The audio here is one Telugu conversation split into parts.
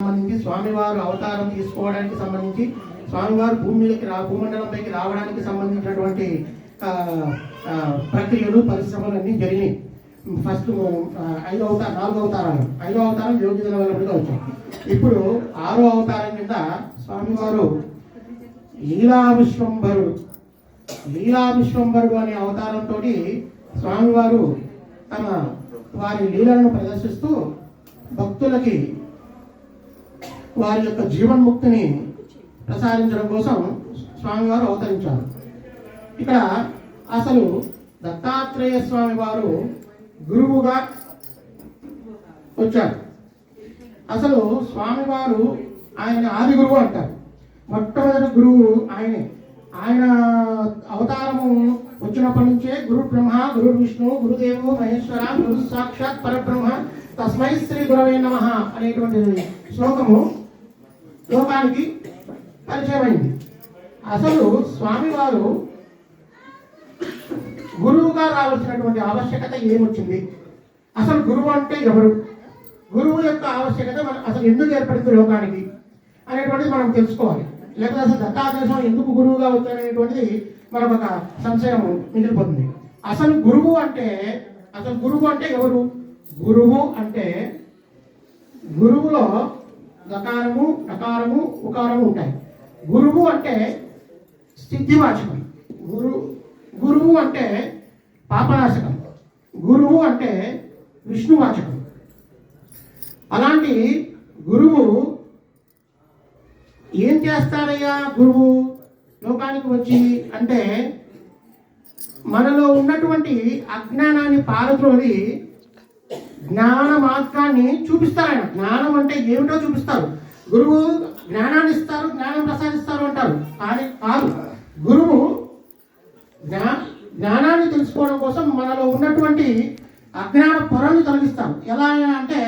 సంబంధించి స్వామివారు అవతారం తీసుకోవడానికి సంబంధించి స్వామివారు భూమి మీదకి రా భూమండలంపైకి రావడానికి సంబంధించినటువంటి ప్రక్రియలు పరిశ్రమలు అన్నీ జరిగినాయి. ఫస్ట్ ఆ, ఐదో అవతారం నాలుగో అవతారాలు. ఐదో అవతారం యోగి వల్ల వచ్చాయి. ఇప్పుడు ఆరో అవతారం కింద స్వామివారు లీలా విశ్వంభరుడు లీలా విశ్వంభరుడు అనే అవతారంతో స్వామివారు తమ వారి లీలను ప్రదర్శిస్తూ భక్తులకి వారి యొక్క జీవన్ముక్తిని ప్రసాదించడం కోసం స్వామివారు అవతరించారు. ఇక్కడ అసలు దత్తాత్రేయ స్వామి వారు గురువుగా వచ్చారు. అసలు స్వామివారు ఆయన ఆది గురువు అంటారు. మొట్టమొదటి గురువు ఆయనే. ఆయన అవతారము వచ్చినప్పటి నుంచే గురు బ్రహ్మ గురు విష్ణు గురుదేవు మహేశ్వర గురు సాక్షాత్ పరబ్రహ్మ తస్మై శ్రీ గురవే నమ అనేటువంటి శ్లోకము లోకానికి పరిచయమైంది. అసలు స్వామివారు గురువుగా రావాల్సినటువంటి ఆవశ్యకత ఏమొచ్చింది? అసలు గురువు అంటే ఎవరు? గురువు యొక్క ఆవశ్యకత మనం అసలు ఎందుకు ఏర్పడింది లోకానికి అనేటువంటిది మనం తెలుసుకోవాలి. లేకపోతే అసలు దత్తాదేశం ఎందుకు గురువుగా వచ్చారనేటువంటిది మనం ఒక సంశయం మిగిలిపోతుంది. అసలు గురువు అంటే అసలు గురువు అంటే ఎవరు? గురువు అంటే గురువులో గకారము నకారము ఉకారము ఉంటాయి. గురువు అంటే సిద్ధివాచకం గురు గురువు అంటే పాపనాశకం. గురువు అంటే విష్ణువాచకం అలాంటి గురువు ఏం చేస్తారయ్యా గురువు? లోకానికి వచ్చి అంటే మనలో ఉన్నటువంటి అజ్ఞానాన్ని పారద్రోలి జ్ఞాన మార్గాన్ని చూపిస్తారు ఆయన జ్ఞానం అంటే ఏమిటో చూపిస్తారు. గురువు జ్ఞానాన్ని ఇస్తారు జ్ఞానం ప్రసాదిస్తారు అంటారు. కానీ కాదు. గురువు జ్ఞా జ్ఞానాన్ని తెలుసుకోవడం కోసం మనలో ఉన్నటువంటి అజ్ఞాన పొరను తొలగిస్తాం ఎలా అంటే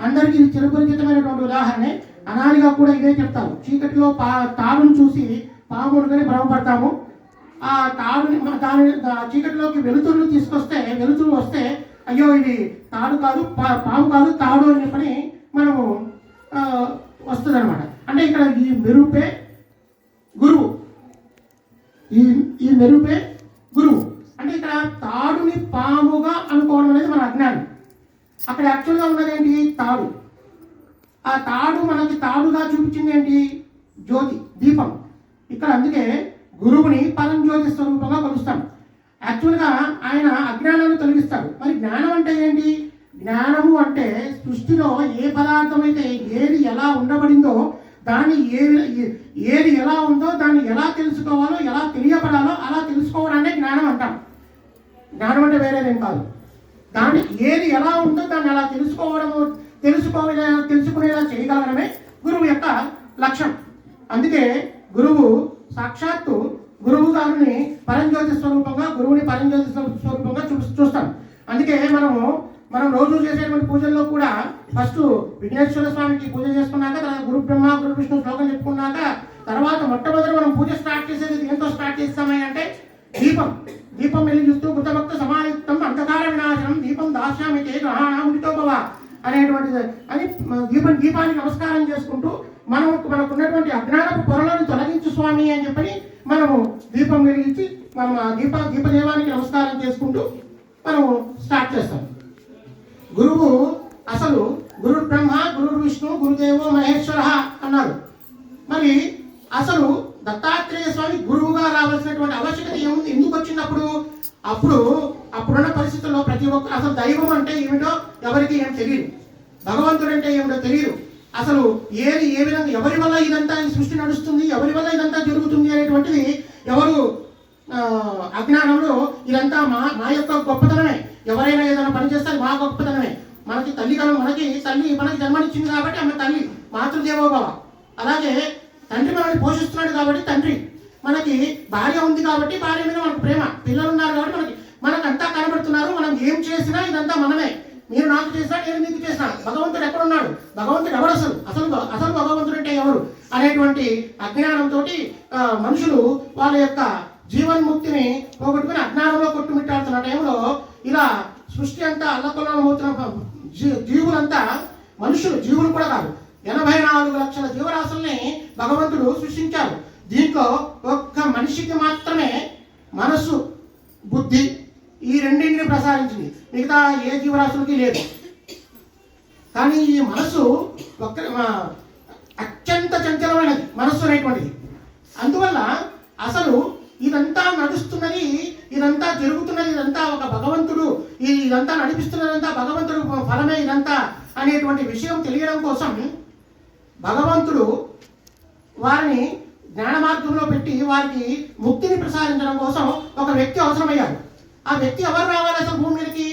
అందరికీ ఇది చిరపరిచితమైనటువంటి ఉదాహరణ. అనాదిగా కూడా ఇదే చెప్తారు. చీకటిలో పా తాడును చూసి పాము అనుకుని భ్రమపడతాము. ఆ తాడుని దాని చీకటిలోకి వెలుతురును తీసుకొస్తే వెలుతురు వస్తే అయ్యో ఇది తాడు కాదు పా- పాము కాదు తాడు అని చెప్పని మనము వస్తుంది అనమాట అంటే ఇక్కడ ఈ మెరుపే గురువు. ఈ ఈ మెరుపే గురువు. అంటే ఇక్కడ తాడుని పాముగా అనుకోవడం అనేది మన అజ్ఞానం. అక్కడ యాక్చువల్గా ఉన్నది ఏంటి? తాడు. ఆ తాడు మనకి తాడుగా చూపించింది ఏంటి? జ్యోతి దీపం. ఇక్కడ అందుకే గురువుని పరంజ్యోతి స్వరూపంగా కొలుస్తాం. యాక్చువల్గా ఆయన అజ్ఞానాన్ని తొలగిస్తాడు. మరి జ్ఞానం అంటే ఏంటి? జ్ఞానము అంటే సృష్టిలో ఏ పదార్థం అయితే ఏది ఎలా ఉండబడిందో దాన్ని ఏ ఏది ఎలా ఉందో దాన్ని ఎలా తెలుసుకోవాలో ఎలా తెలియబడాలో అలా తెలుసుకోవడాన్ని జ్ఞానం అంటాం. జ్ఞానం అంటే వేరేదేం కాదు. దాన్ని ఏది ఎలా ఉందో దాన్ని అలా తెలుసుకోవడము తెలుసుకోలే తెలుసుకునేలా చేయగలగడమే గురువు యొక్క లక్ష్యం అందుకే గురువు సాక్షాత్తు గురువు గారిని పరంజ్యోతి స్వరూపంగా గురువుని పరంజ్యోతి స్వరూపంగా చూ చూస్తాం. అందుకే మనము మనం రోజు చేసేటువంటి పూజల్లో కూడా ఫస్ట్ విఘ్నేశ్వర స్వామికి పూజ చేసుకున్నాక తర్వాత గురు బ్రహ్మ గురు విష్ణు శ్లోకం చెప్పుకున్నాక తర్వాత మొట్టమొదటి మనం పూజ స్టార్ట్ చేసేది దేంతో స్టార్ట్ చేస్తామని అంటే దీపం. దీపం వెళ్ళి చూస్తూ కృతభక్త సమాయుక్తం అంధకార వినాశనం దీపం దాస్యామి తే గ్రహాణముడితో అనేటువంటిది. అని దీపం దీపానికి నమస్కారం చేసుకుంటూ మనం మనకు ఉన్నటువంటి అజ్ఞానపు పొరలను తొలగించు స్వామి అని చెప్పని మనము దీపం వెలిగించి మనం ఆ దీప దీపదేవానికి నమస్కారం చేసుకుంటూ మనము స్టార్ట్ చేస్తాం గురువు అసలు గురు బ్రహ్మ గురు విష్ణు గురుదేవో మహేశ్వర అన్నారు మరి అసలు దత్తాత్రేయ స్వామి గురువుగా రావాల్సినటువంటి ఆవశ్యకత ఏముంది ఎందుకు వచ్చినప్పుడు అప్పుడు అప్పుడున్న పరిస్థితుల్లో ప్రతి ఒక్క అసలు దైవం అంటే ఏమిటో ఎవరికి ఏం తెలియదు భగవంతుడు అంటే ఏమిటో తెలియదు అసలు ఏది ఏ విధంగా ఎవరి వల్ల ఇదంతా ఈ సృష్టి నడుస్తుంది ఎవరి వల్ల ఇదంతా జరుగుతుంది అనేటువంటిది ఎవరు అజ్ఞానంలో ఇదంతా మా మా యొక్క గొప్పతనమే. ఎవరైనా ఏదైనా పని చేస్తే అది మా గొప్పతనమే. మనకి తల్లి కను మనకి తల్లి మనకి జన్మనిచ్చింది కాబట్టి ఆమె తల్లి మాతృదేవోభవ. అలాగే తండ్రి మనల్ని పోషిస్తున్నాడు కాబట్టి తండ్రి. మనకి భార్య ఉంది కాబట్టి భార్య మీద మనకు ప్రేమ. పిల్లలు ఉన్నారు కాబట్టి మనకి మనకంతా కనబడుతున్నారు మనం ఏం చేసినా ఇదంతా మనమే. మీరు నాకు చేసినా నేను మీకు చేసినా. భగవంతుడు ఎక్కడ ఉన్నాడు భగవంతుడు ఎవరు అసలు? అసలు అసలు భగవంతుడు అంటే ఎవరు? అనేటువంటి అజ్ఞానంతో మనుషులు వాళ్ళ యొక్క జీవన్ముక్తిని పోగొట్టుకుని అజ్ఞానంలో కొట్టుమిట్టాడుతున్న టైంలో ఇలా సృష్టి అంతా అల్లకొల్లం అవుతున్న జీ- జీవులంతా మనుషులు జీవులు కూడా కాదు. ఎనభై నాలుగు లక్షల జీవరాశుల్ని భగవంతుడు సృష్టించారు దీంట్లో ఒక్క మనిషికి మాత్రమే మనస్సు బుద్ధి ఈ రెండింటిని ప్రసారించింది మిగతా ఏ జీవరాశులకి లేదు. కానీ ఈ మనస్సు ఒక్క అత్యంత చంచలమైనది మనస్సు అనేటువంటిది. అందువల్ల అసలు ఇదంతా నడుస్తున్నది ఇదంతా జరుగుతున్నది ఇదంతా ఒక భగవంతుడు ఇదంతా నడిపిస్తున్నదంతా భగవంతుడు ఫలమే ఇదంతా అనేటువంటి విషయం తెలియడం కోసం భగవంతుడు వారిని జ్ఞాన మార్గంలో పెట్టి వారికి ముక్తిని ప్రసాదించడం కోసం ఒక వ్యక్తి అవసరమయ్యాడు. ఆ వ్యక్తి ఎవరు రావాలి అసలు భూమి మీదకి?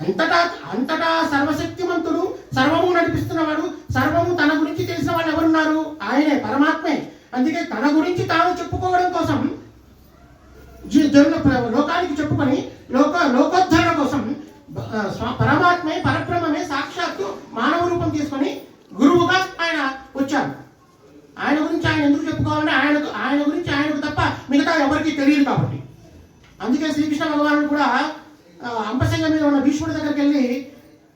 అంతటా అంతటా సర్వశక్తిమంతుడు సర్వము నడిపిస్తున్నవాడు సర్వము తన గురించి తెలిసిన వాళ్ళు ఎవరున్నారు? ఆయనే పరమాత్మే. అందుకే తన గురించి తాను చెప్పుకోవడం కోసం జీ- లోకానికి చెప్పుకొని లోక లోకోద్ధరణ కోసం పరమాత్మే పరబ్రహ్మమే సాక్షాత్తు మానవ రూపం తీసుకొని గురువుగా ఆయన వచ్చారు. ఆయన గురించి ఆయన ఎందుకు చెప్పుకోవాలంటే ఆయనకు ఆయన గురించి ఆయనకు తప్ప మిగతా ఎవరికీ తెలియదు కాబట్టి. అందుకే శ్రీకృష్ణ భగవానుడు కూడా అంబసంగ మీద ఉన్న భీష్ముడి దగ్గరికి వెళ్ళి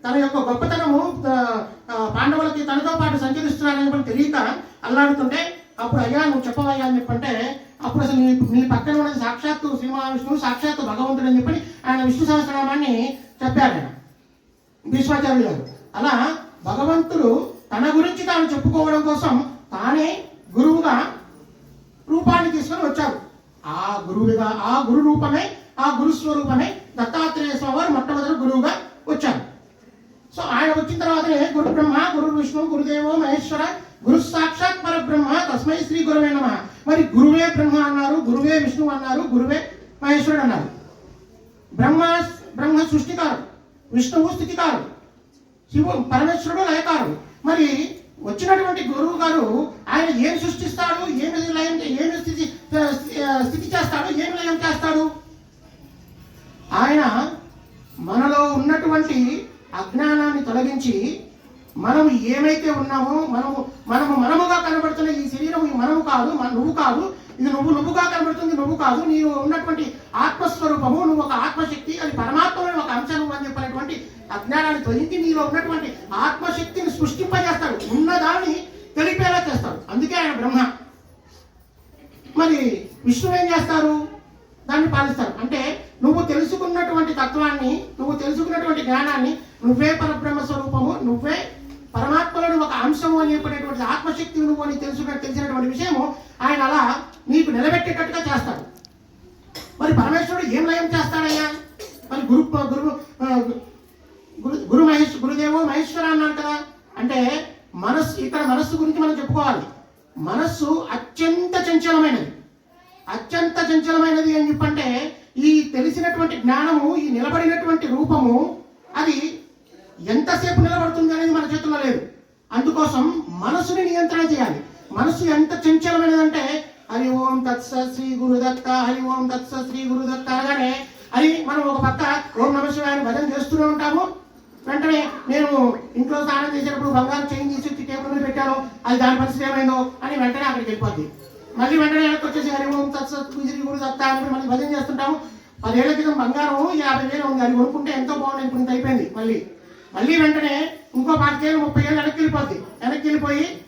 తన యొక్క గొప్పతనము పాండవులకి తనతో పాటు సంచరిస్తున్నారని కూడా తెలియక అల్లాడుతుంటే అప్పుడు అయ్యా నువ్వు చెప్పవయ్యా అని చెప్పంటే అప్పుడు అసలు నీ నీ పక్కన ఉన్నది సాక్షాత్తు శ్రీ మహావిష్ణువు సాక్షాత్తు భగవంతుడు అని చెప్పి ఆయన విష్ణు సహస్రనామాన్ని చెప్పారు ఆయన. భీష్మాచార్యులు గారు. అలా భగవంతుడు తన గురించి తాను చెప్పుకోవడం కోసం తానే గురువుగా రూపాన్ని తీసుకొని వచ్చారు. ఆ గురువుగా ఆ గురు రూపమే ఆ గురు స్వరూపమే దత్తాత్రేయ స్వామి వారు మొట్టమొదటి గురువుగా వచ్చారు. సో ఆయన వచ్చిన తర్వాతనే గురు బ్రహ్మ గురు విష్ణు గురుదేవో మహేశ్వర గురు సాక్షాత్ పరబ్రహ్మ తస్మై శ్రీ గురువే నమ. మరి గురువే బ్రహ్మ అన్నారు గురువే విష్ణు అన్నారు గురువే మహేశ్వరుడు అన్నారు. బ్రహ్మ బ్రహ్మ సృష్టికారు విష్ణువు స్థితికారు శివు పరమేశ్వరుడు లయకారు. మరి వచ్చినటువంటి గురువు గారు ఆయన ఏం సృష్టిస్తాడు ఏమి లయం ఏమి స్థితి స్థితి చేస్తాడు ఏమి లయం చేస్తాడు? ఆయన మనలో ఉన్నటువంటి అజ్ఞానాన్ని తొలగించి మనం ఏమైతే ఉన్నామో మనము మనము మనముగా కనబడుతున్న ఈ శరీరం ఈ మనము కాదు మన నువ్వు కాదు ఇది నువ్వు నువ్వుగా కనబడుతుంది నువ్వు కాదు నీవు ఉన్నటువంటి ఆత్మస్వరూపము నువ్వు ఒక ఆత్మశక్తి అది పరమాత్మలో ఒక అంశం అని చెప్పినటువంటి అజ్ఞానాన్ని తొలగించి నీలో ఉన్నటువంటి ఆత్మశక్తిని సృష్టింపజేస్తాడు. ఉన్నదాన్ని తెలిపేలా చేస్తాడు. అందుకే ఆయన బ్రహ్మ. మరి విష్ణువు ఏం చేస్తారు? దాన్ని పాలిస్తారు. అంటే నువ్వు తెలుసుకున్నటువంటి తత్వాన్ని నువ్వు తెలుసుకున్నటువంటి జ్ఞానాన్ని నువ్వే పరబ్రహ్మ స్వరూపము నువ్వే పరమాత్మలో ఒక అంశము అని చెప్పినటువంటి ఆత్మశక్తి నువ్వు అని తెలుసుకున్న తెలిసినటువంటి విషయము ఆయన అలా నీకు నిలబెట్టేటట్టుగా చేస్తాడు. మరి పరమేశ్వరుడు ఏం లయం చేస్తాడయ్యా? మరి గురు గురు గురు గురు మహేష్ గురుదేవో మహేశ్వర అన్నాడు కదా అంటే మనస్సు ఇక్కడ మనస్సు గురించి మనం చెప్పుకోవాలి. మనస్సు అత్యంత చంచలమైనది. అత్యంత చంచలమైనది అని చెప్పంటే ఈ తెలిసినటువంటి జ్ఞానము ఈ నిలబడినటువంటి రూపము అది ఎంతసేపు నిలబడుతుంది అనేది మన చేతుల్లో లేదు. అందుకోసం మనసుని నియంత్రణ చేయాలి. మనసు ఎంత చంచలమైనదంటే హరి ఓం తత్స శ్రీ గురుదత్త హరి ఓం తత్స శ్రీ గురుదత్త అనగానే అది మనం ఒక పక్క ఓం నమ శివాయని భజన చేస్తూనే ఉంటాము. వెంటనే నేను ఇంట్లో స్నానం చేసేటప్పుడు బంగారు చైన్ తీసి టేబుల్ మీద పెట్టాను. అది దాని పరిస్థితి ఏమైందో అని వెంటనే అక్కడికి వెళ్ళిపోద్ది. మళ్ళీ వెంటనే వెనక్కి వచ్చేసి హరి ఓం తత్సత్ గురు సత్తా అని మళ్ళీ భజన చేస్తుంటాము. పదేళ్ళ క్రితం బంగారం యాభై వేలు ఉంది. అది కొనుక్కుంటే ఎంతో బాగుంది ఇప్పుడు ఇంత అయిపోయింది మళ్ళీ. మళ్ళీ వెంటనే ఇంకో పాతికేళ్ళు ముప్పై ఏళ్ళు వెనక్కి వెళ్ళిపోద్ది. వెనక్కి వెళ్ళిపోయి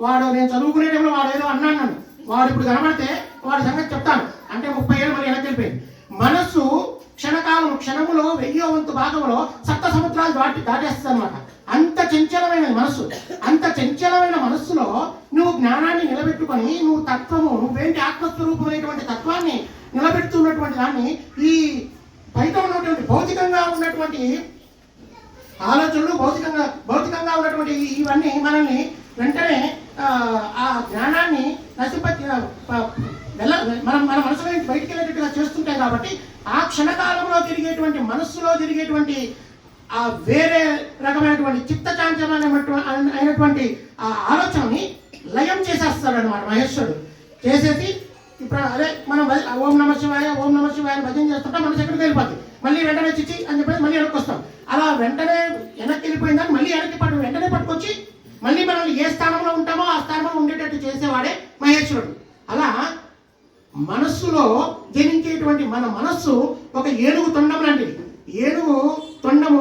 వాడు నేను చదువుకునే టైంలో వాడు ఏదో అన్నాను నన్ను. వాడు ఇప్పుడు కనబడితే వాడి సంగతి చెప్తాను. అంటే ముప్పై ఏళ్ళు మళ్ళీ వెనక్కి వెళ్ళిపోయింది. మనస్సు క్షణకాలం క్షణములో వెయ్యో వంతు భాగంలో సప్త సముద్రాలు దాటి దాటేస్తుంది అనమాట అంత చంచలమైన మనస్సు అంత చంచలమైన మనస్సులో నువ్వు జ్ఞానాన్ని నిలబెట్టుకొని నువ్వు తత్వము నువ్వేంటి ఆత్మస్వరూపమైనటువంటి తత్వాన్ని నిలబెడుతున్నటువంటి దాన్ని ఈ బయట ఉన్నటువంటి భౌతికంగా ఉన్నటువంటి ఆలోచనలు భౌతికంగా భౌతికంగా ఉన్నటువంటి ఇవన్నీ మనల్ని వెంటనే ఆ, ఆ జ్ఞానాన్ని నశింప ఆ, వెళ్ళ మనం మన మనసులో నుంచి బయటికి వెళ్ళేటట్టుగా చేస్తుంటాయి కాబట్టి ఆ జరిగేటువంటి మనస్సులో తిరిగేటువంటి ఆ వేరే రకమైనటువంటి చిత్తచాంచలమైనటువంటి అయినటువంటి ఆ ఆలోచనని లయం చేసేస్తాడు అనమాట మహేశ్వరుడు. చేసేసి ఇప్పుడు అదే మనం ఓం నమ శివాయ ఓం నమ శివాయ భజన చేస్తుంటే మన ఎక్కడికి వెళ్ళిపోద్ది మళ్ళీ వెంటనే చిచ్చి అని చెప్పేసి మళ్ళీ వెనక్కి వస్తాం. అలా వెంటనే వెనక్కి వెళ్ళిపోయిందని మళ్ళీ వెనక్కి పట్టు వెంటనే పట్టుకొచ్చి మళ్ళీ మనల్ని ఏ స్థానంలో ఉంటామో ఆ స్థానంలో ఉండేటట్టు చేసేవాడే మహేశ్వరుడు. అలా మనస్సులో జనించేటువంటి మన మనస్సు ఒక ఏనుగు తొండం లాంటిది. ఏనుగు తొండము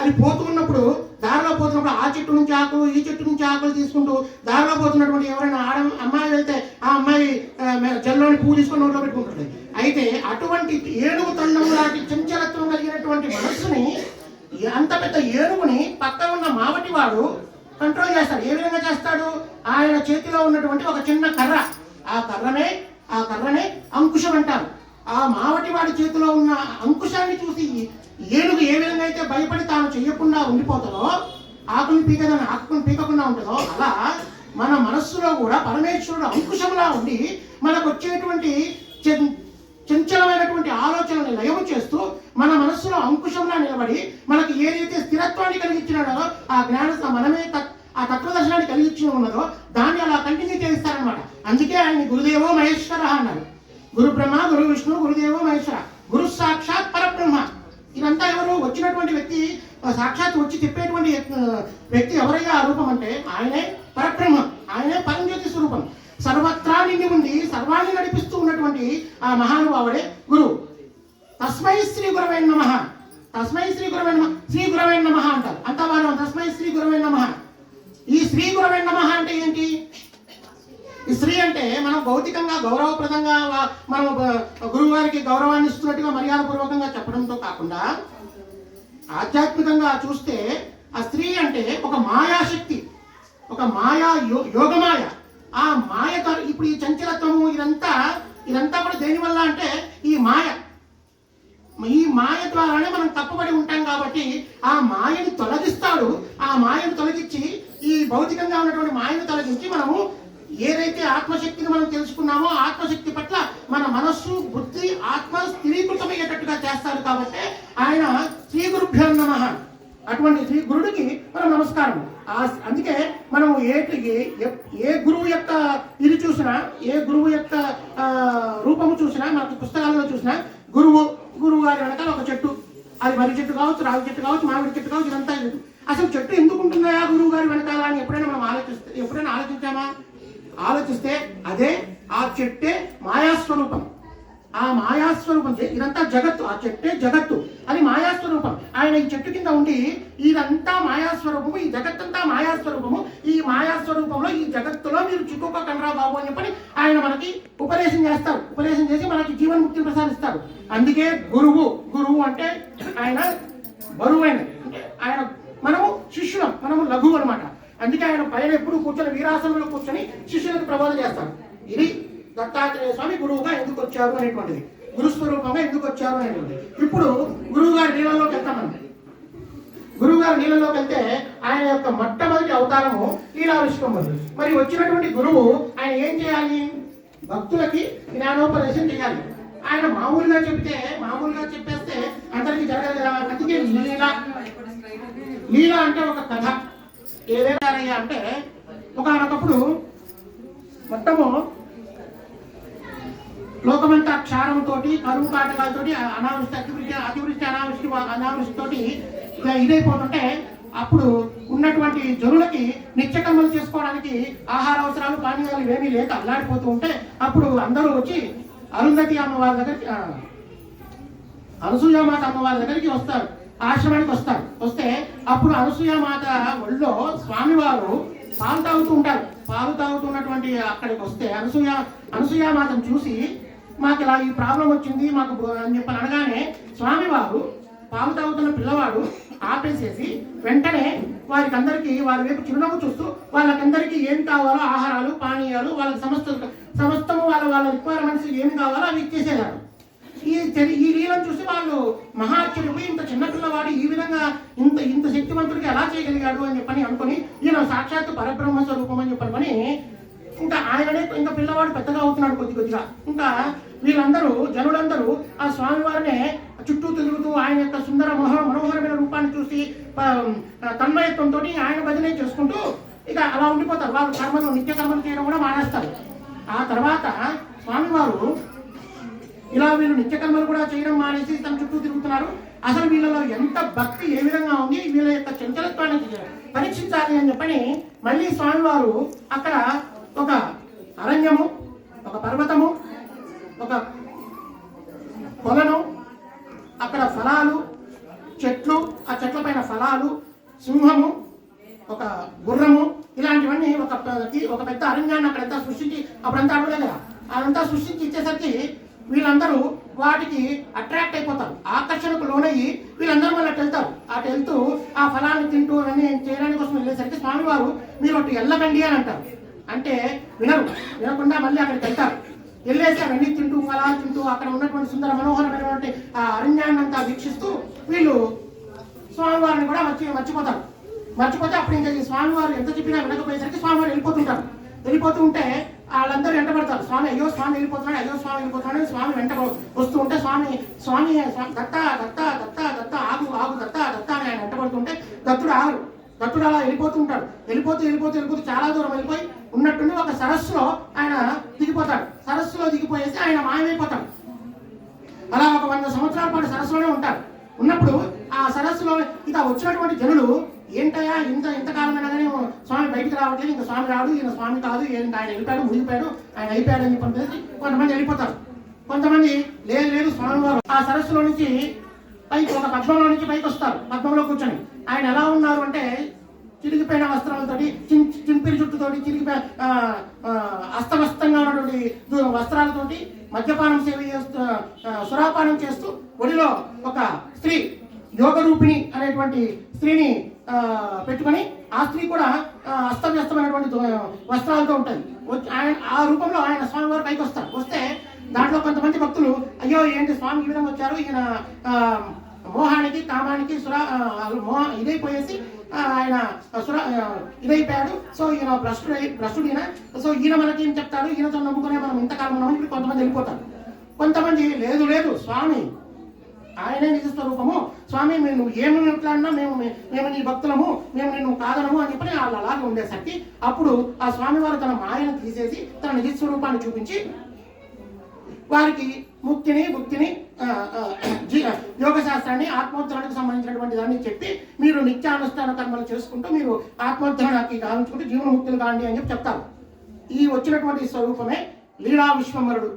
అది పోతూ ఉన్నప్పుడు దారిలో పోతున్నప్పుడు ఆ చెట్టు నుంచి ఆకులు ఈ చెట్టు నుంచి ఆకులు తీసుకుంటూ దారిలో పోతున్నటువంటి ఎవరైనా ఆడ అమ్మాయి వెళ్తే ఆ అమ్మాయి చెల్లోని జల్లోని పువ్వు తీసుకొని నోట్లో పెట్టుకుంటుంది. అయితే అటువంటి ఏనుగు తొండము లాంటి చంచలత్వం కలిగినటువంటి మనస్సుని అంత పెద్ద ఏనుగుని పక్కన ఉన్న మావటి వాడు కంట్రోల్ చేస్తాడు. ఏ విధంగా చేస్తాడు? ఆయన చేతిలో ఉన్నటువంటి ఒక చిన్న కర్ర. ఆ కర్రనే ఆ కర్రనే అంకుశం అంటారు. ఆ మావటి వాడి చేతిలో ఉన్న అంకుశాన్ని చూసి ఏనుగు ఏ విధంగా అయితే భయపడి తాను చేయకుండా ఉండిపోతుందో ఆకుని పీకదని ఆకుని పీకకుండా ఉంటుందో అలా మన మనస్సులో కూడా పరమేశ్వరుడు అంకుశంలా ఉండి మనకు వచ్చేటువంటి చంచలమైనటువంటి ఆలోచనని లయము చేస్తూ మన మనస్సులో అంకుశంలా నిలబడి మనకి ఏదైతే స్థిరత్వాన్ని కలిగించినాడో ఆ జ్ఞాన మనమే ఆ తత్వదర్శనాన్ని కలిగించి ఉన్నదో దాన్ని అలా కంటిన్యూ చేస్తారనమాట అందుకే ఆయన్ని గురుదేవో మహేశ్వర అన్నారు. గురు బ్రహ్మ గురు విష్ణు గురుదేవో మహేశ్వర. గురు సాక్షాత్ పరబ్రహ్మ. ఇదంతా ఎవరు? వచ్చినటువంటి వ్యక్తి సాక్షాత్ వచ్చి చెప్పేటువంటి వ్యక్తి ఎవరయ్యా ఆ రూపం అంటే ఆయనే పరబ్రహ్మ. ఆయనే పరంజ్యోతి స్వరూపం. సర్వత్రా నిండి ఉంది సర్వాన్ని నడిపిస్తూ ఉన్నటువంటి ఆ మహానుభావుడే గురువు తస్మై శ్రీ గురవే నమ. తస్మై శ్రీ గురవే నమ. శ్రీ గురవే నమ అంటారు. అంతా వాళ్ళు తస్మై శ్రీ గురవే నమ. ఈ శ్రీ గురవే నమ అంటే ఏంటి? స్త్రీ అంటే మనం భౌతికంగా గౌరవప్రదంగా మనం బ- గురువు గారికి గౌరవాన్ని ఇస్తున్నట్టుగా మర్యాదపూర్వకంగా చెప్పడంతో కాకుండా ఆధ్యాత్మికంగా చూస్తే ఆ స్త్రీ అంటే ఒక మాయాశక్తి ఒక మాయా యోగమాయ. ఆ మాయ ఇప్పుడు ఈ చంచలత్వము ఇదంతా ఇదంతా కూడా దేనివల్ల అంటే ఈ మాయ. ఈ మాయ ద్వారానే మనం తప్పబడి ఉంటాం కాబట్టి ఆ మాయని తొలగిస్తాడు. ఆ మాయను తొలగించి ఈ భౌతికంగా ఉన్నటువంటి మాయను తొలగించి మనము ఏదైతే ఆత్మశక్తిని మనం తెలుసుకున్నామో ఆత్మశక్తి పట్ల మన మనస్సు బుద్ధి ఆత్మ స్థిరీకృతమయ్యేటట్టుగా చేస్తారు కాబట్టి ఆయన శ్రీ గురుభ్యో నమ. అటువంటి శ్రీ గురుడికి మనం నమస్కారం ఆ- అందుకే మనం ఏటికి ఏ గురువు యొక్క ఇది చూసినా ఏ గురువు యొక్క ఆ, రూపము చూసినా మనకు పుస్తకాలలో చూసినా గురువు గురువు గారి వెనకాల ఒక చెట్టు. అది మర్రి చెట్టు కావచ్చు రావి చెట్టు కావచ్చు మామిడి చెట్టు కావచ్చు ఇదంతా అసలు చెట్టు ఎందుకు ఉంటుందా గురువు గారి వెనకాల అని ఎప్పుడైనా మనం ఆలోచిస్తే ఎప్పుడైనా ఆలోచించామా? ఆలోచిస్తే అదే ఆ చెట్టే మాయాస్వరూపం. ఆ మాయాస్వరూపం ఇదంతా జగత్తు ఆ చెట్టే జగత్తు అది మాయాస్వరూపం. ఆయన ఈ చెట్టు కింద ఉండి ఇదంతా మాయాస్వరూపము ఈ జగత్తంతా మాయాస్వరూపము ఈ మాయాస్వరూపంలో ఈ జగత్తులో మీరు చిక్కుకోకండ్రా బాబు అని చెప్పని ఆయన మనకి ఉపదేశం చేస్తారు. ఉపదేశం చేసి మనకి జీవన్ముక్తిని ప్రసాదిస్తారు. అందుకే గురువు గురువు అంటే ఆయన బరువైన అంటే ఆయన మనము శిష్యులం మనము లఘువు అనమాట అందుకే ఆయన పైన ఎప్పుడు కూర్చొని వీరాసనంలో కూర్చొని శిష్యులకు ప్రబోధన చేస్తారు ఇది దత్తాత్రేయ స్వామి గురువుగా ఎందుకు వచ్చారు అనేటువంటిది. గురుస్వరూపంగా ఎందుకు వచ్చారు అనేటువంటిది. ఇప్పుడు గురువు గారి నీళ్ళలోకి వెళ్తాం మనం. గురువు గారు నీళ్ళలోకి వెళ్తే ఆయన యొక్క మొట్టమొదటి అవతారము లీలావిష్కంబరు మరి వచ్చినటువంటి గురువు ఆయన ఏం చేయాలి? భక్తులకి జ్ఞానోపదేశం చేయాలి. ఆయన మామూలుగా చెప్తే మామూలుగా చెప్పేస్తే అందరికి జరగదు కదా. అందుకే లీల. లీల అంటే ఒక కథ. ఏదైనా అంటే ఒకనొకప్పుడు మొత్తము లోకమంతా క్షారంతో కరువు కాటకాలతో అనావృష్టి అతివృష్టి అతివృష్టి అనావృష్టి అనావృష్టితోటి ఇలా ఇదైపోతుంటే అప్పుడు ఉన్నటువంటి జనులకి నిత్యకర్మలు చేసుకోవడానికి ఆహార అవసరాలు పానీయాలు ఇవేమీ లేక అల్లాడిపోతూ ఉంటే అప్పుడు అందరూ వచ్చి అరుంధతి అమ్మవారి దగ్గరికి ఆ, అనసూయామాత అమ్మవారి దగ్గరికి వస్తారు. ఆశ్రమానికి వస్తారు. వస్తే అప్పుడు అనసూయామాత ఒళ్ళో స్వామివారు పాలు తాగుతూ ఉంటారు. పాలు తాగుతున్నటువంటి అక్కడికి వస్తే అనసూయ మాతను చూసి మాకు ఇలా ఈ ప్రాబ్లం వచ్చింది మాకు అని చెప్పి అనగానే స్వామివారు పాలు తాగుతున్న పిల్లవాడు ఆపేసేసి వెంటనే వారికి అందరికీ వారి వైపు చిరునవ్వు చూస్తూ వాళ్ళకందరికీ ఏం కావాలో ఆహారాలు పానీయాలు వాళ్ళకి సమస్త సమస్తము వాళ్ళ వాళ్ళ రిక్వైర్మెంట్స్ ఏం కావాలో అవి ఇచ్చేసేదారు ఈ ఈ లీలను చూసి వాళ్ళు మహాశ్చర్యపోయి ఇంత చిన్న పిల్లవాడు ఈ విధంగా ఇంత ఇంత శక్తివంతుడికి ఎలా చేయగలిగాడు అని చెప్పని అనుకుని ఈయన సాక్షాత్తు పరబ్రహ్మ స్వరూపం అని పని ఇంకా ఆయననే ఇంకా పిల్లవాడు పెద్దగా అవుతున్నాడు కొద్ది కొద్దిగా. ఇంకా వీళ్ళందరూ జనులందరూ ఆ స్వామివారినే చుట్టూ తిరుగుతూ ఆయన యొక్క సుందర మనోహర మనోహరమైన రూపాన్ని చూసి తన్మయత్వంతో ఆయన భజనే చేసుకుంటూ ఇక అలా ఉండిపోతారు. వాళ్ళు కర్మలు నిత్య కర్మలు చేయడం కూడా మానేస్తారు. ఆ తర్వాత స్వామివారు ఇలా వీళ్ళు నిత్యకర్మలు కూడా చేయడం మానేసి తన చుట్టూ తిరుగుతున్నారు. అసలు వీళ్ళలో ఎంత భక్తి ఏ విధంగా ఉంది? వీళ్ళ యొక్క చంచలత్వాన్ని పరీక్షించాలి అని చెప్పని మళ్ళీ స్వామివారు అక్కడ ఒక అరణ్యము ఒక పర్వతము ఒక కొలను అక్కడ ఫలాలు చెట్లు ఆ చెట్ల పైన ఫలాలు సింహము ఒక గుర్రము ఇలాంటివన్నీ ఒక ఒక పెద్ద అరణ్యాన్ని అక్కడంతా సృష్టించి అప్పుడంతా అడగలేదు కదా? అదంతా సృష్టించి ఇచ్చేసరికి వీళ్ళందరూ వాటికి అట్రాక్ట్ అయిపోతారు. ఆకర్షణకు లోనయ్యి వీళ్ళందరూ మళ్ళీ అటు వెళ్తారు. అటు వెళ్తూ ఆ ఫలాన్ని తింటూ అవన్నీ చేయడానికి కోసం వెళ్ళేసరికి స్వామివారు మీరు అటు వెళ్ళకండి అని అంటారు. అంటే వినరు. వినకుండా మళ్ళీ అక్కడికి వెళ్తారు. వెళ్ళేసి అవన్నీ తింటూ అలా తింటూ అక్కడ ఉన్నటువంటి సుందర మనోహరమైనటువంటి ఆ అరణ్యాన్ని అంతా వీక్షిస్తూ వీళ్ళు స్వామివారిని కూడా మర్చి మర్చిపోతారు. మర్చిపోతే అప్పుడు ఇంకా ఈ స్వామివారు ఎంత చెప్పినా వినకపోయేసరికి స్వామివారు వెళ్ళిపోతుంటారు. వెళ్ళిపోతూ ఉంటే వాళ్ళందరూ వెంటబడతారు. స్వామి అయ్యో స్వామి వెళ్ళిపోతున్నాడు అయ్యో స్వామి వెళ్ళిపోతున్నాడు స్వామి వెంట వస్తూ ఉంటే స్వామి స్వామి స్వామి దత్త దత్త దత్త దత్త ఆగు ఆగు దత్త దత్త అని ఆయన వెంటబడుతుంటే దత్తుడు ఆగరు దత్తుడు అలా వెళ్ళిపోతుంటాడు వెళ్ళిపోతూ వెళ్ళిపోతూ వెళ్ళిపోతూ చాలా దూరం వెళ్ళిపోయి ఉన్నట్టుండి ఒక సరస్సులో ఆయన దిగిపోతాడు. సరస్సులో దిగిపోయేసి ఆయన మాయమైపోతాడు. అలా ఒక వంద సంవత్సరాల పాటు సరస్సులోనే ఉంటారు ఉన్నప్పుడు ఆ సరస్సులో ఇక వచ్చినటువంటి జనులు ఏంటయ్యా? ఇంత ఇంతకాలమైనా కానీ స్వామి బయటికి రావట్లేదు ఇంకా స్వామి రాడు ఈయన స్వామి కాదు ఈయన ఆయన వెళ్ళిపోయాడు మునిగిపోయాడు ఆయన అయిపోయాడు అని చెప్పి కొంతమంది వెళ్ళిపోతారు. కొంతమంది లేదు లేదు స్వామివారు. ఆ సరస్సులో నుంచి పైకి ఒక పద్మంలో నుంచి పైకి వస్తారు పద్మంలో కూర్చొని. ఆయన ఎలా ఉన్నారు అంటే చిరిగిపోయిన వస్త్రాలతోటి చిన్ చింపిరి జుట్టుతోటి చిరిగిపోయిన అస్తవ్యస్తంగా అస్తమస్తంగా ఉన్నటువంటి వస్త్రాలతోటి మద్యపానం సేవ చేస్తూ సురాపానం చేస్తూ ఒడిలో ఒక స్త్రీ యోగ రూపిణి అనేటువంటి స్త్రీని ఆ, పెట్టుకొని ఆ స్త్రీ కూడా అస్తవ్యస్తమైనటువంటి వస్త్రాలతో ఉంటుంది. ఆయన ఆ రూపంలో ఆయన స్వామి వారు పైకి వస్తారు. వస్తే దాంట్లో కొంతమంది భక్తులు అయ్యో ఏంటి స్వామి ఈ విధంగా వచ్చారు? ఈయన ఆ, మోహానికి కామానికి సురా ఆ, మోహ ఇదైపోయేసి ఆయన సుర ఆ, ఇదైపోయాడు. సో ఈయన భ్రష్టుడు భ్రష్టుడు ఈయన సో ఈయన మనకి ఏం చెప్తాడు? ఈయనతో నమ్ముకునే మనం ఇంతకాలం ఉన్నాం ఇప్పుడు కొంతమంది వెళ్ళిపోతారు. కొంతమంది లేదు లేదు స్వామి ఆయనే నిజ స్వరూపము స్వామి మేము ఏమి మాట్లాడినా మేము మేము నీ భక్తులము మేము నిన్ను కాదనము అని చెప్పి వాళ్ళు అలాగే ఉండేసరికి అప్పుడు ఆ స్వామివారు తన మాయను తీసేసి తన నిజ స్వరూపాన్ని చూపించి వారికి ముక్తిని ముక్తిని జీ- యోగ శాస్త్రాన్ని ఆత్మోత్తరానికి సంబంధించినటువంటి దాన్ని చెప్పి మీరు నిత్యానుష్ఠాన కర్మలు చేసుకుంటూ మీరు ఆత్మోత్తరానికి గావించుకుంటూ జీవన ముక్తులు కాండి అని చెప్పి చెప్తారు. ఈ వచ్చినటువంటి స్వరూపమే లీలా విశ్వమరుడు.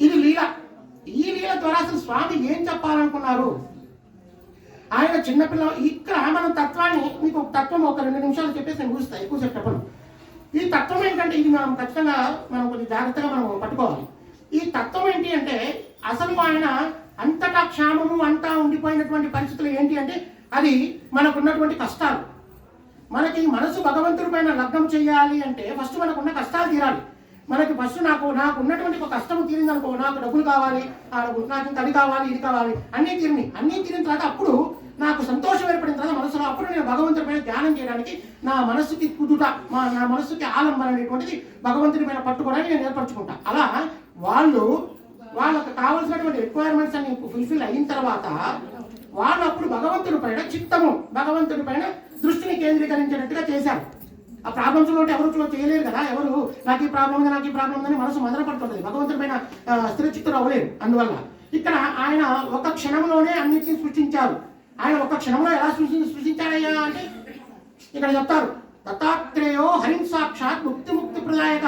ఇది లీల. ఈ నీళ్ళ ద్వారా అసలు స్వామి ఏం చెప్పాలనుకున్నారు? ఆయన చిన్నపిల్ల ఇక్కడ మనం తత్వాన్ని మీకు ఒక తత్వం ఒక రెండు నిమిషాలు చెప్పేసి నేను చూస్తాను ఎక్కువ చెప్పను. ఈ తత్వం ఏంటంటే ఇది మనం ఖచ్చితంగా మనం కొంచెం జాగ్రత్తగా మనం పట్టుకోవాలి. ఈ తత్వం ఏంటి అంటే అసలు ఆయన అంతటా క్షామము అంతా ఉండిపోయినటువంటి పరిస్థితులు ఏంటి అంటే అది మనకున్నటువంటి కష్టాలు. మనకి మనసు భగవంతుడి పైన లగ్నం చేయాలి అంటే ఫస్ట్ మనకున్న కష్టాలు తీరాలి. మనకి ఫస్ట్ నాకు నాకు ఉన్నటువంటి ఒక కష్టం తీరిందనుకో నాకు డబ్బులు కావాలి ఆ డబ్బులు నాకు ఇంకా అది కావాలి ఇది కావాలి అన్నీ తీరిని అన్నీ తీరిన తర్వాత అప్పుడు నాకు సంతోషం ఏర్పడిన తర్వాత మనసులో అప్పుడు నేను భగవంతుడి పైన ధ్యానం చేయడానికి నా మనసుకి కుదుట మా నా మనసుకి ఆలంబన అనేటువంటిది భగవంతుడి పైన పట్టుకోవడానికి నేను ఏర్పరచుకుంటా. అలా వాళ్ళు వాళ్ళకి కావాల్సినటువంటి రిక్వైర్మెంట్స్ అన్ని ఫుల్ఫిల్ అయిన తర్వాత వాళ్ళు అప్పుడు భగవంతుడి పైన చిత్తము భగవంతుడి పైన దృష్టిని కేంద్రీకరించేటట్టుగా చేశారు. ఆ ప్రాబ్లమ్స్ ఉంటే ఎవరు చేయలేరు కదా. ఎవరు నాకు ఈ ప్రాబ్లం ఉంది నాకు ఈ ప్రాబ్లం ఉందని మనసు మదన పడుతుంటది భగవంతుడి పైన అవ్వలేరు అందువల్ల ఇక్కడ ఆయన ఒక క్షణంలోనే అన్నిటిని సృష్టించారు. ఆయన ఒక క్షణంలో ఎలా సృష్టి సృష్టించారయ్యా అంటే ఇక్కడ చెప్తారు. దత్తాత్రేయో హరిం సాక్షాత్ ముక్తి ముక్తి ప్రదాయక.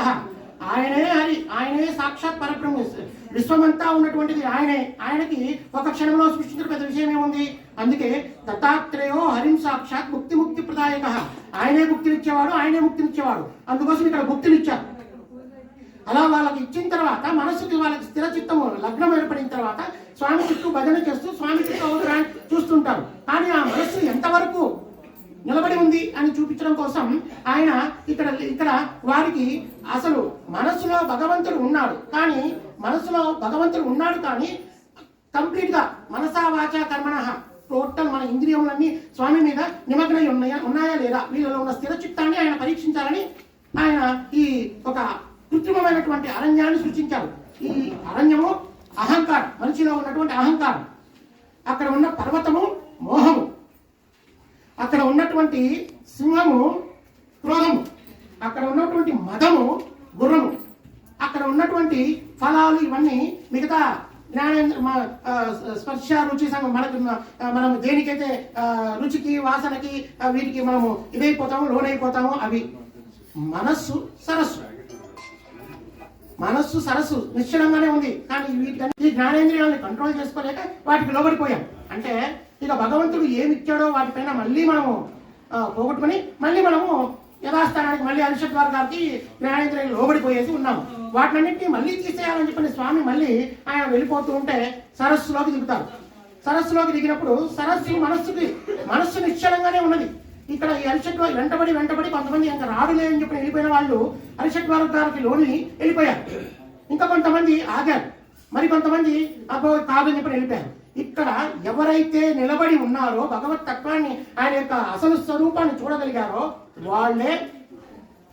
ఆయనే హరి ఆయనే సాక్షాత్ పరబ్రహ్మ. విశ్వమంతా ఉన్నటువంటిది ఆయనే. ఆయనకి ఒక క్షణంలో సృష్టించిన పెద్ద విషయం ఏముంది అందుకే దత్తాత్రేయో హరిం సాక్షాత్ ముక్తి ముక్తి ప్రదాయక. ఆయనే ముక్తినిచ్చేవాడు ఆయనే ముక్తినిచ్చేవాడు. అందుకోసం ఇక్కడ ముక్తినిచ్చారు. అలా వాళ్ళకి ఇచ్చిన తర్వాత మనసుకి వాళ్ళకి స్థిర చిత్తం లగ్నం ఏర్పడిన తర్వాత స్వామి చుట్టూ భజన చేస్తూ స్వామి చుట్టూ చూస్తుంటారు. కానీ ఆ మనస్సు ఎంతవరకు నిలబడి ఉంది అని చూపించడం కోసం ఆయన ఇక్కడ ఇక్కడ వారికి అసలు మనసులో భగవంతుడు ఉన్నాడు. కానీ మనసులో భగవంతుడు ఉన్నాడు కానీ కంప్లీట్గా మనసా వాచ కర్మణ. టోటల్ మన ఇంద్రియములన్నీ స్వామి మీద నిమగ్నమై ఉన్నాయా? ఉన్నాయా లేదా? వీళ్ళలో ఉన్న స్థిర చిత్తాన్ని ఆయన పరీక్షించాలని ఆయన ఈ ఒక కృత్రిమమైనటువంటి అరణ్యాన్ని సృష్టించారు ఈ అరణ్యము అహంకారం మనిషిలో ఉన్నటువంటి అహంకారం. అక్కడ ఉన్న పర్వతము మోహము. అక్కడ ఉన్నటువంటి సింహము క్రోధము. అక్కడ ఉన్నటువంటి మదము గుర్రము. అక్కడ ఉన్నటువంటి ఫలాలు ఇవన్నీ మిగతా జ్ఞానేంద్ర స్పర్శ రుచి సంగం మనకు మనం దేనికైతే రుచికి వాసనకి వీటికి మనము ఇదైపోతాము లోనైపోతాము అవి మనస్సు సరస్సు. మనస్సు సరస్సు నిశ్చలంగానే ఉంది. కానీ వీటికన్నీ జ్ఞానేంద్రియాలను కంట్రోల్ చేసుకోలేక వాటికి లోబడిపోయాం. అంటే ఇక భగవంతుడు ఏమిచ్చాడో వాటిపైన మళ్ళీ మనము పోగొట్టుకుని మళ్ళీ మనము యథాస్థానానికి మళ్ళీ అరిషత్ వారి గారికి లోబడిపోయేసి ఉన్నాము. వాటినన్నింటినీ మళ్ళీ తీసేయాలని చెప్పిన స్వామి మళ్ళీ ఆయన వెళ్ళిపోతూ ఉంటే సరస్సులోకి దిగుతారు. సరస్సులోకి దిగినప్పుడు సరస్సు మనస్సుకి మనస్సు నిశ్చలంగానే ఉన్నది. ఇక్కడ ఈ అరిషట్ వెంటబడి వెంటబడి కొంతమంది ఇంకా రాడులే అని చెప్పి వెళ్ళిపోయిన వాళ్ళు అరిషట్ వారి గారికి లోని వెళ్ళిపోయారు. ఇంకా కొంతమంది ఆగారు. మరి కొంతమంది అబ్బో కాదని చెప్పి వెళ్ళిపోయారు. ఇక్కడ ఎవరైతే నిలబడి ఉన్నారో భగవత్ తత్వాన్ని ఆయన యొక్క అసలు స్వరూపాన్ని చూడగలిగారో వాళ్ళే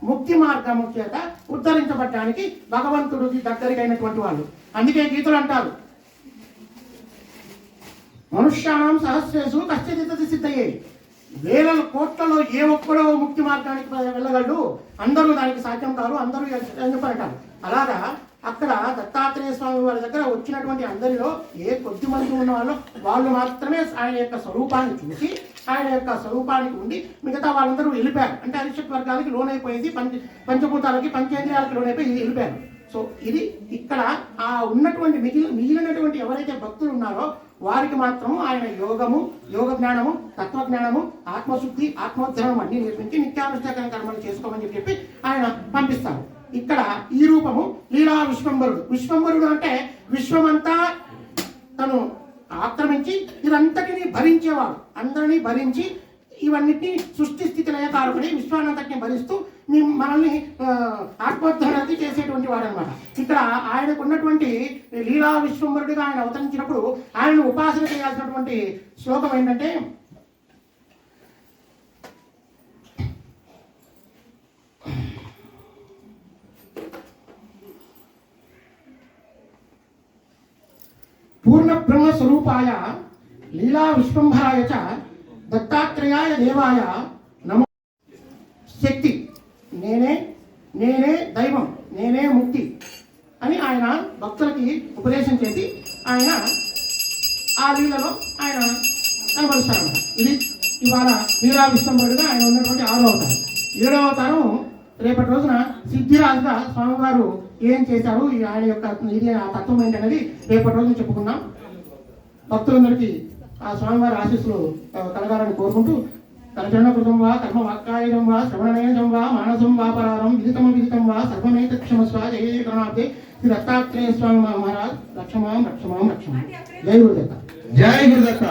ముక్తి మార్గము చేత ఉద్ధరించబడటానికి భగవంతుడికి దగ్గరికైనటువంటి వాళ్ళు. అందుకే గీతలు అంటారు. మనుష్యానం సహస్రేషు కశ్చిత్ సిద్ధయ్యే వేల కోట్లలో ఏ ఒక్కడో ముక్తి మార్గానికి వెళ్ళగలడు. అందరూ దానికి సాధ్యం కాదు అందరూ అని అంటారు అలాగా అక్కడ దత్తాత్రేయ స్వామి వారి దగ్గర వచ్చినటువంటి అందరిలో ఏ కొద్ది మంది ఉన్న వాళ్ళు వాళ్ళు మాత్రమే ఆయన యొక్క స్వరూపాన్ని చూసి ఆయన యొక్క స్వరూపానికి ఉండి మిగతా వాళ్ళందరూ వెళ్ళిపోయారు. అంటే అరిషత్ వర్గాలకి లోనైపోయింది పంచ పంచభూతాలకి పంచేంద్రియాలకి లోనైపోయి వెళ్ళిపోయారు. సో ఇది ఇక్కడ ఆ ఉన్నటువంటి మిగిలి మిగిలినటువంటి ఎవరైతే భక్తులు ఉన్నారో వారికి మాత్రము ఆయన యోగము యోగ జ్ఞానము తత్వ జ్ఞానము ఆత్మశుద్ధి ఆత్మోద్ధరణం అన్ని నిర్మించి నిత్యానుష్ఠాన కర్మలు చేసుకోమని చెప్పి ఆయన పంపిస్తారు. ఇక్కడ ఈ రూపము లీలా విశ్వంబరుడు. విశ్వంబరుడు అంటే విశ్వమంతా తను ఆక్రమించి ఇదంతటిని భరించేవాడు అందరినీ భరించి ఇవన్నిటిని సృష్టి స్థితి లయకారుకుని విశ్వానంతటిని భరిస్తూ మీ మనల్ని ఆ, ఆత్మోద్ధరణకి చేసేటువంటి వాడు అనమాట ఇక్కడ ఆయనకు ఉన్నటువంటి లీలా విశ్వంబరుడిగా ఆయన అవతరించినప్పుడు ఆయన ఉపాసన చేయాల్సినటువంటి శ్లోకం ఏంటంటే పూర్ణ బ్రహ్మ స్వరూపాయ లీలా విశ్వంభరాయ చ దత్తాత్రేయాయ దేవాయ నమో శక్తి. నేనే నేనే దైవం నేనే ముక్తి అని ఆయన భక్తులకి ఉపదేశం చేసి ఆయన ఆ లీలలో ఆయన కనబరుస్తారన్నమాట ఇది ఇవాళ లీలా విశ్వంభరుడుగా ఆయన ఉన్నటువంటి ఆరో అవతారం. ఏడో అవతారం రేపటి రోజున సిద్ధిరాజుగా స్వామివారు ఏం చేశారు? ఈ ఆయన యొక్క ఇది ఆ తత్వం ఏంటనేది రేపటి రోజున చెప్పుకుందాం. భక్తులందరికీ ఆ స్వామివారి ఆశీస్సులు కలగాలని కోరుకుంటూ కరచరణకృతం వా కర్మ వాక్కాయుధం వా శ్రవణనయనం వా మానసం వా పరారం విదితమ విదితం వా సర్వమేత క్షమస్వ జయ జయ కరుణాబ్దే శ్రీ దత్తాత్రేయ స్వామి మహారాజ్ రక్షమాం రక్షమాం రక్షమాం. జై గురుదత్త. జై గురుదత్త.